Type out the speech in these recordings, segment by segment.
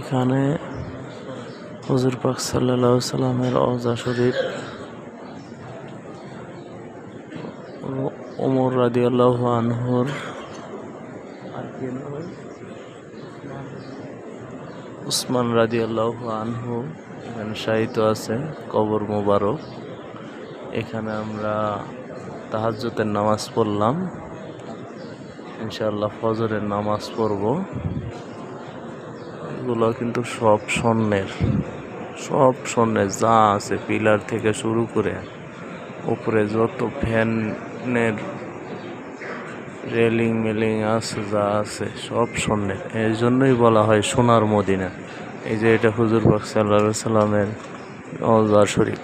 এখানে হুজুর পাক সাল্লাহ সাল্লামের অজা শরীফ ওমর রাদি আল্লাহ আনহুর উসমান রাদি আল্লাহ আনহু এখানে শায়িত আছে, কবর মোবারক। এখানে আমরা তাহাজ্জুতের নামাজ পড়লাম। ইনশাআল্লাহ ফজরের নামাজ পড়ব। এগুলো কিন্তু সব স্বর্ণের। সব স্বর্ণের যা আছে পিলার থেকে শুরু করে উপরে যত ফ্যানের রেলিং মেলিং আছে যা আছে সব স্বর্ণের। এই জন্যই বলা হয় সোনার মদিনা। এই যে এটা হুজুর পাক সাল্লা সাল্লামের অজার শরীফ।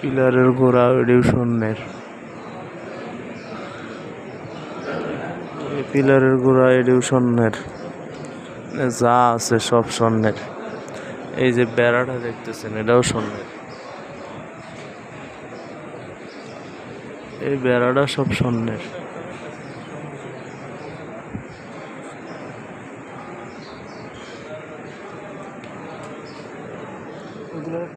পিলারের গোড়া ওইটাই স্বর্ণের পিলারের গোড়া এটিও স্বর্ণের যা আছে সব স্বর্ণের এই যে বেড়াটা দেখতেছেন, এটাও স্বর্ণের এই বেড়াটা সব স্বর্ণের